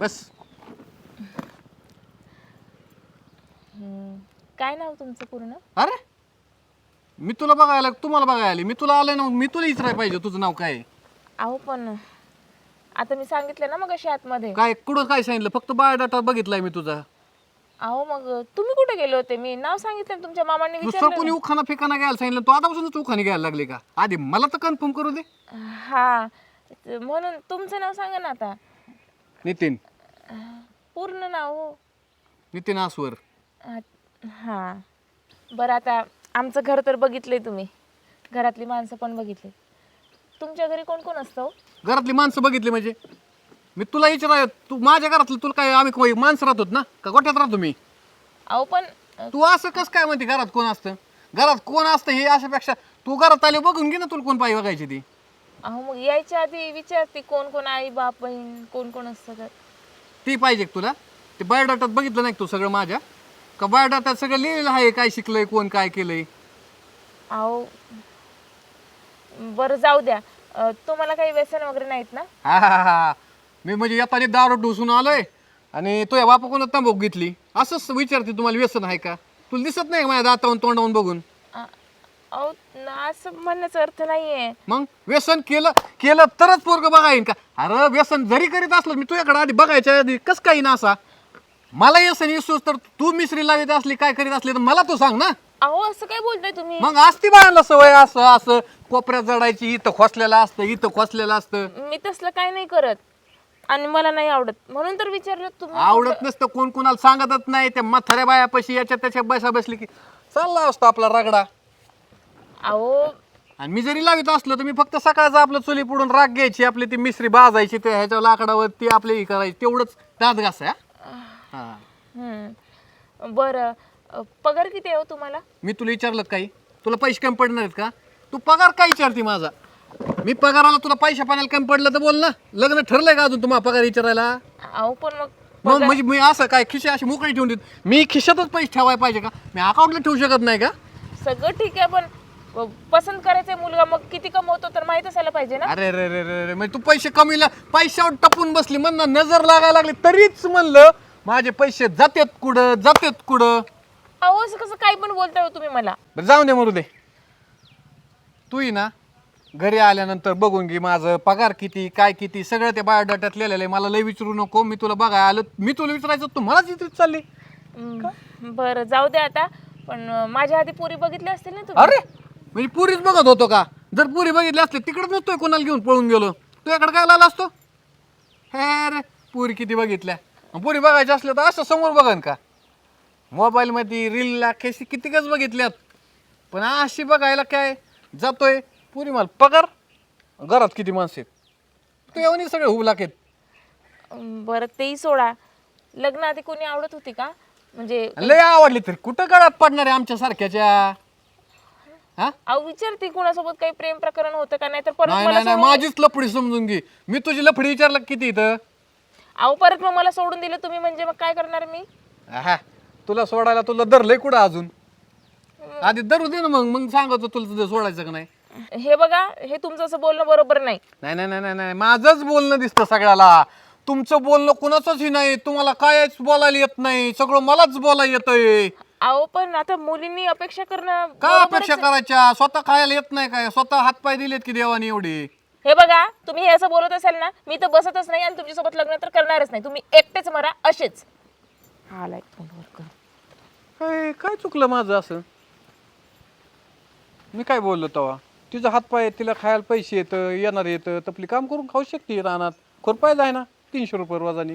बस. हम्म, काय नाव तुमचं पूर्ण? अरे मी तुला बघायला तुम्हाला बघायला आली. मी तुला आलोय ना मग मी तुला विचारायला पाहिजे तुझं नाव काय आहे? अहो पण आता मी सांगितलं ना मग अशी आतमध्ये. काय कुठं काय सांगितलं? फक्त बायोडाटा बघितलाय मी तुझा. अहो मग तुम्ही कुठे गेले होते? मी नाव सांगितलं ना तुमच्या मामांनी दुसरं विचारलं कोणी उखाना फेकाना घ्यायला सांगितलं तू आतापासूनच उखाने घ्यायला लागले का? आधी मला तर कन्फर्म करू दे. हा त- म्हणून तुमचं नाव सांगा ना आता. नितीन. नाव हो. नितीन आसवर. आ- हा. बरं आता आमचं घर तर बघितलंय तुम्ही. घरातली माणसं पण बघितली. तुमच्या घरी कोण कोण असतं हो? घरातली माणसं बघितली म्हणजे? मी तुला विचाराय तू माझ्या घरातलं तुला काय आम्ही कोण- माणसं राहतो ना? का गोट्यात राहतो मी? अहो पण अ, तू असं कसं काय म्हणते घरात कोण असतं? घरात कोण असतं हे अशापेक्षा तू घरात आले बघून घे ना तुला कोण पाहिजे बघायची ती. अहो मग यायच्या आधी विचारते कोण कोण आई बाप बहीण कोण कोण असतं तर. ती पाहिजे का तुला? ते बायोडाटात बघितलं नाही का तू सगळं माझ्या? का बायोडाटात सगळं लिहिलेलं आहे काय शिकलंय कोण काय केलंय? अहो बरं जाऊ द्या. अ, तुम्हाला काही व्यसन वगैरे नाहीत ना? हा हा हा मी म्हणजे येताना दारू ढोसून आलोय आणि तो या बापा कोणा तंबाखू घेतली. असंच विचारते तुम्हाला व्यसन आहे का? तुला दिसत नाही का माझ्या दातावून तोंडावून बघून? अ, अहो न- असं म्हणण्याचा अर्थ नाहीये. मग? व्यसन केलं केलं तरच पोरग बघायन का? अरे व्यसन जरी करीत असलं मी तुझ्याकडे आधी बघायच्या आधी. कस काही ना असा? मला व्यसन येसूस तर तू मिसरी लावित असली काय करीत असली तर मला तू सांग ना. अहो असं काय बोलताय तुम्ही? मग असती बाळाला सवय असं असं कोपऱ्यात जडायची इथं खोसलेलं असतं इथं खोसलेलं असतं. मी तसलं काय नाही करत. आणि मला नाही आवडत. म्हणून तर विचारलं तुम्ही आवडत नसतं कोण कोणाला सांगतच नाही. त्या म्हाताऱ्या बायापाशी याच्या त्याच्या बसा बसली की चालला असतो आपला रगडा. अहो आणि मी जरी लावित असलो तर मी फक्त सकाळचं आपलं चुली पुढून राग घ्यायची आपली ती मिसरी भाजायची त्या ह्याच्या लाकडावर ती आपली हे करायची. तेवढंच दात घास हा. हा. हम्म. बरं. अ, पगार किती आहे हो तुम्हाला? मी तुला विचारलं काही. तुला पैसे कमी पडणार आहेत का? तू पगार काय विचारते माझा? मी पगाराला तुला पैसे पाण्याला कमी पडलं तर बोल ना. लग्न ठरलंय का अजून तुम्हाला पगार विचारायला? अहो पण मग मग म्हणजे मी असं काय खिशे अशी मोकळी ठेवून देत मी खिशातच पैसे ठेवायला पाहिजे का? मी अकाउंटला ठेवू शकत नाही का? सगळं ठीक आहे पण अ, पसंत करायचंय मुलगा मग किती कमवतो तर माहीत असायला पाहिजे ना? अरे रे रे रे रे म्हणजे तू पैसे कमीला पैशावर टपून बसली. म्हण ना नजर लागायला लागली. तरीच म्हणलं माझे पैसे जातेत कुठं जातेत कुठं? अहो असं कसं काही पण बोलताय हो तुम्ही मला. बरं जाऊन दे मरू दे. तू ही ना घरी आल्यानंतर बघून घे माझं पगार किती काय किती सगळं त्या बायोडाट्यात लिहिलेलं आहे. मला लय विचारू नको मी तुला बघाय आलं मी तुला विचारायचं तू मलाच विचारित चालली. हम्म, बरं जाऊ द्या आता. पण अ, माझ्या आधी पुरी बघितली असतील ना तुम्ही? अरे म्हणजे पुरीच बघत होतो का? जर पुरी बघितली असली तिकडे नसतोय कोणाला घेऊन पळून गेलो. तुझ्याकडे काय आला असतो? हे रे पुरी किती बघितल्या. पुरी बघायच्या असल्या तर असं समोर बघन का? मोबाईलमध्ये रीलला कशी कितीकच बघितल्यात? पण अशी बघायला काय? जातोय. पुरी मला पगार? घरात किती माणसं आहेत? तू येऊन सगळे हुब लागेत अं, बरं तेही सोडा. लग्न आधी कोणी आवडत होती का? म्हणजे लय आवडली तरी. कुठं गळात पडणार आहे आमच्या सारख्याच्या? हा? अहो विचारते कोणासोबत काही प्रेम प्रकरण होतं का? नाही तर परत नाही मला नाही नाही सोडून- माझीच लफडी समजून घे. मी तुझी लफडी विचारलं किती इथं? अहो परत मग मला सोडून दिलं तुम्ही म्हणजे मग काय करणार मी? आहा, तुला सोडायला तुला धरलंय कुठं अजून? आधी धरू दे ना मग मग सांगतो तुला तुझं सोडायचं का नाही. हे बघा हे तुमचं असं बोलणं बरोबर नाही. नाही नाही नाही नाही नाही माझंच बोलणं दिसतं सगळ्याला. तुमचं बोलणं कुणाचंच नाही तुम्हाला कायच बोलायला येत नाही सगळं मलाच बोलायला येतंय. अहो पण आता मुलींनी अपेक्षा करणं का अपेक्षा. करायच्या? स्वतः खायला येत नाही काय? स्वतः हातपाय दिलेत की देवाने एवढे? हे बघा तुम्ही हे असं बोलत असाल ना मी तर बसतच नाही आणि तुमच्यासोबत लग्न तर करणारच नाही. तुम्ही एकटेच मरा असेच आलाय फोनवर कर. काय काय चुकलं माझं असं? मी काय बोललो तेव्हा तिचा हातपाय तिला खायला पैसे येतं येणार येतं तपली काम करून खाऊ शकते रानात. खुरपाय जाय ना तीनशे रुपये रोजानी.